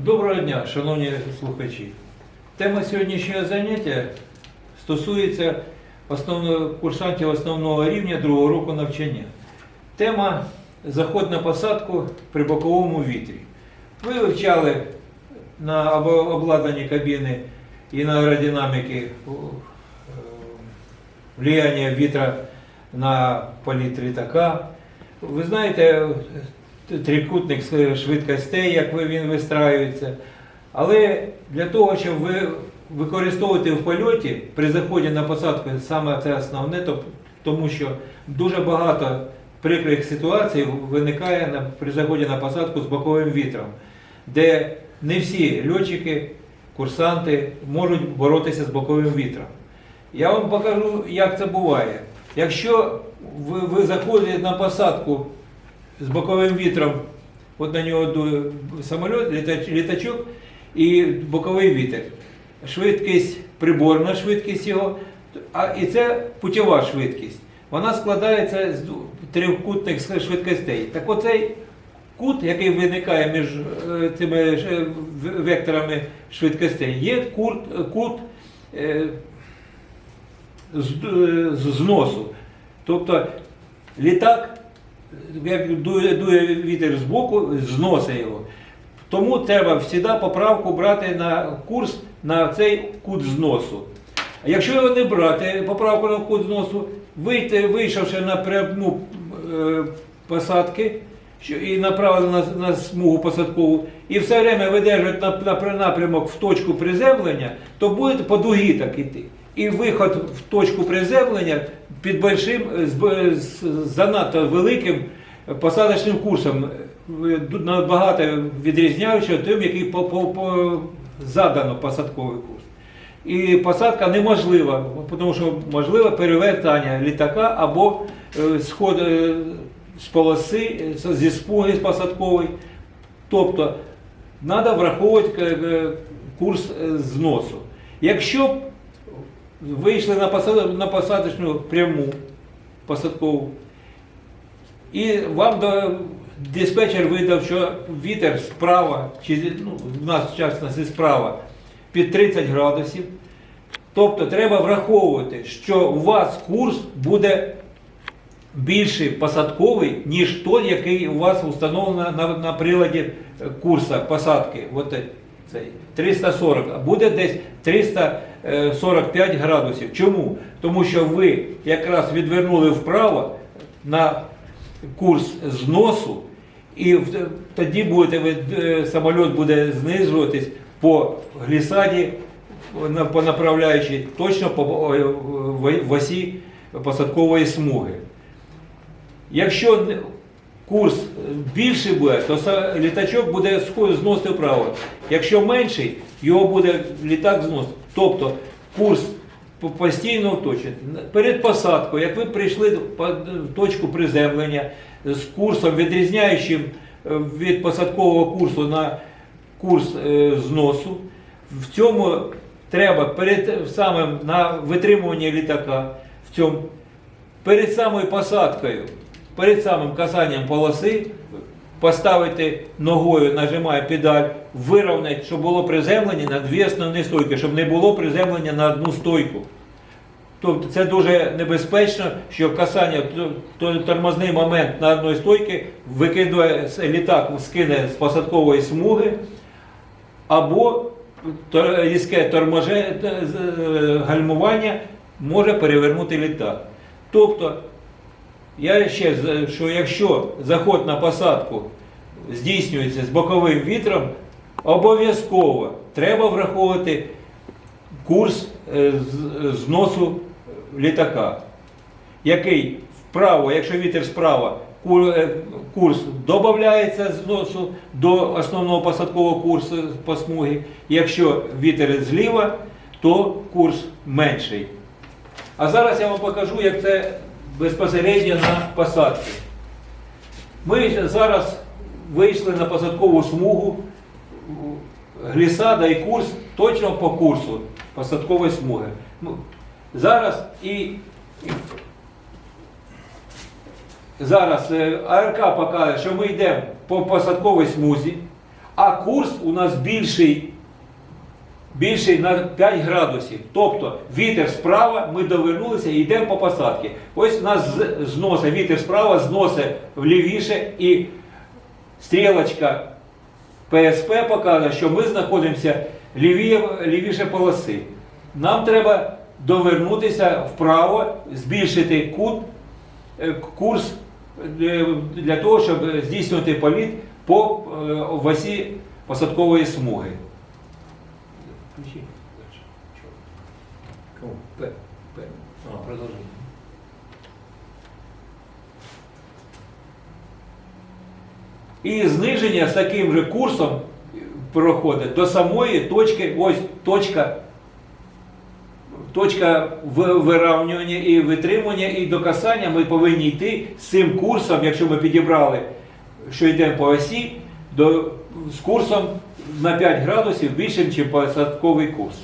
Доброго дня, шановні слухачі. Тема сьогоднішнього заняття стосується основного, курсантів основного рівня другого року навчання. Тема заход на посадку при боковому вітрі. Ви вивчали на обладнанні кабіни і на аеродинаміки е, влияння вітра на політ літака. Ви знаєте трикутник швидкостей, як він вистраюється. Але для того, щоб ви використовувати в польоті при заході на посадку, саме це основне, тому що дуже багато прикрих ситуацій виникає при заході на посадку з боковим вітром, де не всі льотчики, курсанти можуть боротися з боковим вітром. Я вам покажу, як це буває. Якщо ви заходите на посадку з боковим вітром, от на нього самоліт, літач- літачок і боковий вітер. Швидкість, приборна швидкість його, а і це путєва швидкість. Вона складається з трьохкутних швидкостей. Так оцей кут, який виникає між е, цими векторами швидкостей, є кут, кут е, е, зносу. Тобто літак, як дує, дує вітер з боку, зносить його. Тому треба завжди поправку брати на курс на цей кут зносу. Якщо його не брати, поправку на кут зносу, вийти, вийшовши на пряму е, посадки і направили на, на смугу посадкову, і все время видержують на, на напрямок в точку приземлення, то буде по дугі так іти. І виход в точку приземлення під большим, е, з, з занадто великим посадочним курсом, е, набагато відрізняючи тим, який по, по, по задано посадковий курс. І посадка неможлива, тому що можливе перевертання літака або е, сход е, з полоси, е, з- зі смуги посадкової. Тобто треба враховувати е, е, курс е, зносу. Якщо вийшли на, посад... на посадочну пряму посадкову, і вам до... диспетчер видав, що вітер справа, чи ну, в нас в частності справа, під 30 градусів. Тобто треба враховувати, що у вас курс буде більший посадковий, ніж той, який у вас встановлено на, на приладі курса посадки. От 340, а буде десь 345 градусів. Чому? Тому що ви якраз відвернули вправо на курс зносу, і тоді будете ви, е, самоліт буде знижуватись по глісаді, по направляючій, точно по е, в- осі посадкової смуги. Якщо курс більший буде, то літачок буде зносити вправо. Якщо менший, його буде літак зносити. Тобто курс постійно уточнює. Перед посадкою, як ви прийшли в точку приземлення з курсом, відрізняючим е, від посадкового курсу на курс е, зносу, в цьому треба перед самим на витримуванні літака, в цьому перед самою посадкою, перед самим касанням полоси поставити ногою, нажимає педаль, вирівняти, щоб було приземлення на дві основні стойки, щоб не було приземлення на одну стойку. Тобто це дуже небезпечно, що касання, то- то тормозний момент на одній стойці викидує літак, скине з посадкової смуги, або різке торможе, т- з- е, гальмування може перевернути літак. Тобто, я ще, що якщо заход на посадку здійснюється з боковим вітром, обов'язково треба враховувати курс е, зносу літака, який вправо, якщо вітер справа, е, курс додається з носу до основного посадкового курсу по смугі. Якщо вітер зліва, то курс менший. А зараз я вам покажу, як це безпосередньо на посадці. Ми зараз вийшли на посадкову смугу, глісада і курс точно по курсу посадкової смуги. Ну, Зараз і зараз е, АРК показує, що ми йдемо по посадковій смузі, а курс у нас більший, більший на 5 градусів. Тобто вітер справа, ми довернулися і йдемо по посадці. Ось у нас зносить, вітер справа зносить влівіше і стрілочка ПСП показує, що ми знаходимося лівіє, лівіше полоси. Нам треба довернутися вправо, збільшити кут, е, курс е, для того, щоб здійснювати політ по е, осі посадкової смуги. Кому? П, П. А. Продовжуй. І зниження з таким же курсом проходить до самої точки, ось точка, точка вирівнювання і витримування, і до касання ми повинні йти з цим курсом, якщо ми підібрали, що йдемо по осі, до, з курсом на 5 градусів більшим, ніж посадковий курс.